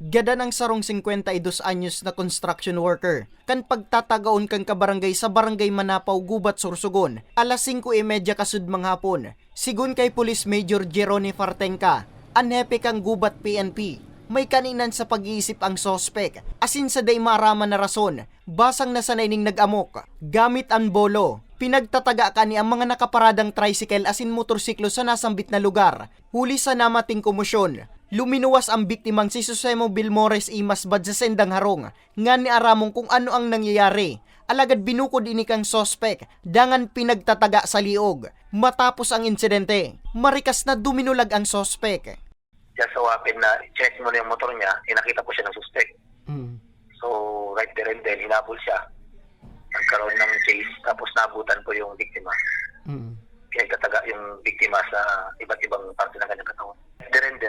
Gada ng sarong 52 anyos na construction worker. Kan pagtatagaon kang kabarangay sa barangay Manapaw, Gubat, Sorsogon. Alas 5.30 kasud manghapon. Sigun kay Police Major Jerone Fartenka. Anhepe kang Gubat PNP. May kaninan sa pag-iisip ang sospek. Asin sa day marama na rason. Basang na sanay ning nag-amok. Gamit ang bolo. Pinagtataga ka ni ang mga nakaparadang tricycle asin motorsiklo sa nasambit na lugar. Huli sa namating komosyon. Luminuwas ang biktimang si Susemo Bilmores Imas bad sa sendang harong. Nga ni aramong kung ano ang nangyayari. Alagad binukod ini kang sospek, dangan pinagtataga sa liog. Matapos ang insidente, marikas na duminulag ang sospek. Just so happen na check mo na yung motor niya, inakita ko siya ng suspect. So, right there and then, hinabol siya. Nagkaroon ng chase, tapos nabutan ko yung biktima. Pinagkataga yung biktima sa iba't ibang parte ng kanyang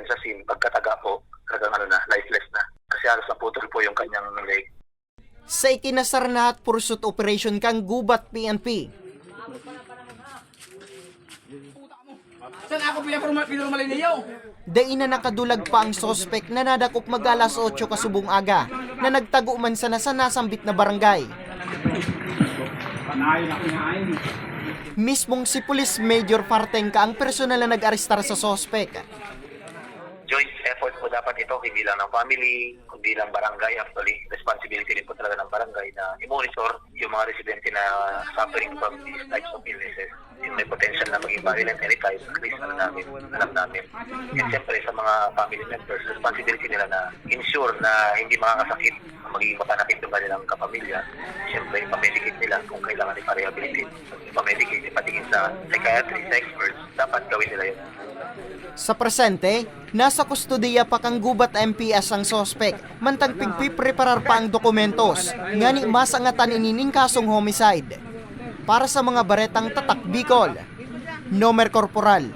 then, sa scene, pagkataga po, talagang ano na, lifeless na. Kasi halos naputol po yung kanyang leg. Sa ikinasar na at pursuit operation kang Gubat PNP, Saan ako pinaporma pinurmalin niyo? Dai na nakadulag pa ang sospek na nadakop mag alas 8 kasubong aga na nagtago man sa nasa nasambit na barangay. Mismong si Police Major Fartengka ang personal na nag-arestar sa sospek. Joint effort po dapat ito, hindi lang ng family, kundi lang barangay. Actually, responsibility din po talaga ng barangay na i-monitor yung mga residente na suffering from these types of illnesses. Yung may potential na maging violent anytime, at least alam namin, alam namin. And siyempre sa mga family members, responsibility nila na ensure na hindi makakasakit magiging mapanakit ng kanilang kapamilya. Siyempre, ipamedicate nila kung kailangan ipa-rehabilitate. Ipamedicate, sa psychiatry, sa experts, dapat gawin nila yun. Sa presente, nasa kustodiya pa kang Gubat MPS ang sospek, mantang pigpipreparar pa ang dokumentos, nga ni masangatan inining kasong homicide. Para sa mga baretang tatak Bicol, Nomer Corporal,